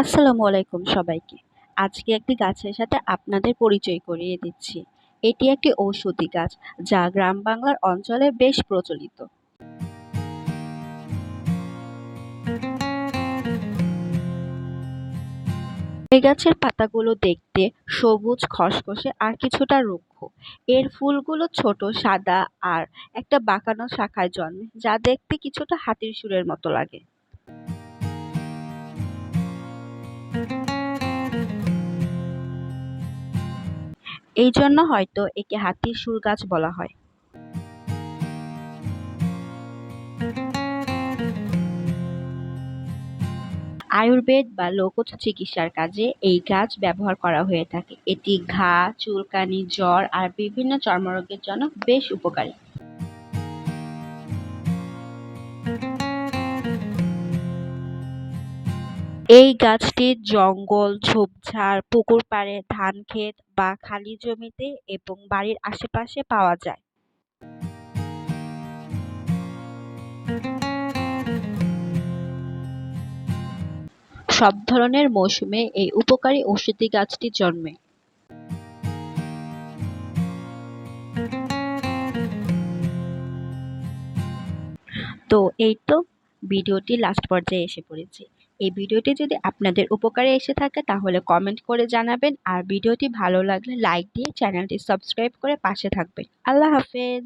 আসসালামু আলাইকুম সবাইকে। আজকে একটি গাছের সাথে আপনাদের পরিচয় করিয়ে দিচ্ছি। এটি একটি ঔষধি গাছ যা গ্রাম বাংলার অঞ্চলে বেশ প্রচলিত। এই গাছের পাতাগুলো দেখতে সবুজ, খসখসে আর কিছুটা রুক্ষ। এর ফুলগুলো ছোট, সাদা আর একটা বাঁকানো শাখায় জন্মে, যা দেখতে কিছুটা হাতির শুঁড়ের মতো লাগে। এই জন্য হয়তো একে হাতির সুর গাছ বলা হয়। আয়ুর্বেদ বা লোকজ চিকিৎসার কাজে এই গাছ ব্যবহার করা হয়ে থাকে। এটি ঘা, চুলকানি, জ্বর আর বিভিন্ন চর্মরোগের জন্য বেশ উপকারী। এই গাছটি জঙ্গল, ঝোপঝাড়, পুকুর পাড়ে, ধান ক্ষেত বা খালি জমিতে এবং বাড়ির আশেপাশে পাওয়া যায়। সব ধরনের মৌসুমে এই উপকারী ঔষধি গাছটি জন্মে। তো এই তো, ভিডিওটি লাস্ট পর্যায়ে এসে পড়েছে। এই ভিডিওটি যদি আপনাদের উপকারে এসে থাকে, তাহলে কমেন্ট করে জানাবেন। আর ভিডিওটি ভালো লাগলে লাইক দিয়ে চ্যানেলটি সাবস্ক্রাইব করে পাশে থাকবেন। আল্লাহ হাফেজ।